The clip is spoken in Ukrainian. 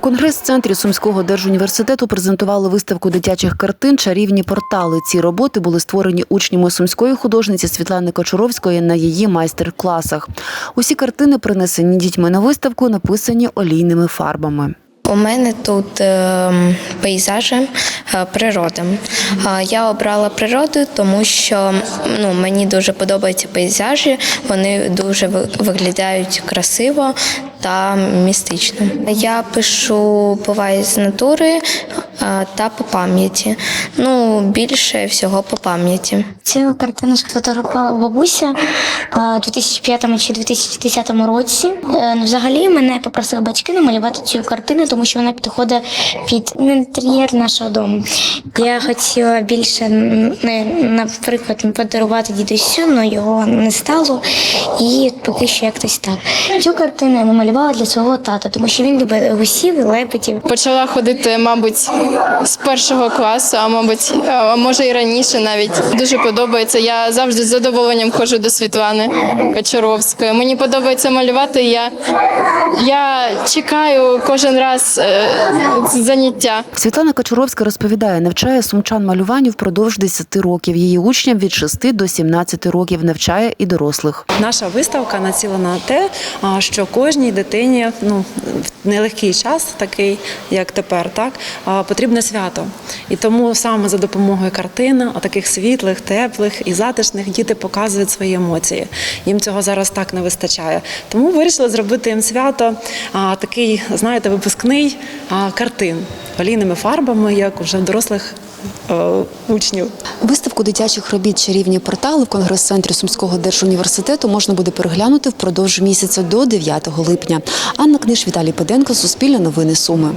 У конгрес-центрі Сумського держуніверситету презентували виставку дитячих картин Чарівні портали. Ці роботи були створені учнями сумської художниці Світлани Кочуровської на її майстер-класах. Усі картини, принесені дітьми на виставку, написані олійними фарбами. У мене тут е, пейзажі е, природи. Я обрала природу, тому що ну, мені дуже подобаються пейзажі. Вони дуже ви- виглядають красиво та містично. Я пишу буває з натури та по пам'яті. Ну, більше всього по пам'яті. Цю картину сфотографувала бабуся у 2005 чи 2010 році. Е, ну, Взагалі мене попросили батьки намалювати цю картину, тому що вона підходить під інтер'єр нашого дому. Я хотіла більше, наприклад, подарувати дідусю, але його не стало. І поки що якось так. Цю картину я намалювала для свого тата, тому що він любить гусів і лебедів. Почала ходити, мабуть, з першого класу, а мабуть, а може і раніше навіть. Дуже подобається. Я завжди з задоволенням ходжу до Світлани Кочаровської. Мені подобається малювати. Я, я чекаю кожен раз е, заняття. Світлана Кочуровська розповідає, навчає сумчан малюванню впродовж 10 років. Її учням від 6 до 17 років навчає і дорослих. Наша виставка націлена на те, що кожній дитині ну в нелегкий час, такий як тепер, так потрібне свято. І тому саме за допомогою картин, таких світлих, теплих і затишних, діти показують свої емоції. Їм цього зараз так не вистачає. Тому вирішили зробити їм свято такий, знаєте, випускний картин олійними фарбами, як уже в дорослих е, учнів. Виставку дитячих робіт чарівні портали в конгрес-центрі Сумського держуніверситету можна буде переглянути впродовж місяця до 9 липня. Анна Книж, Віталій Педенко, Суспільне новини Суми.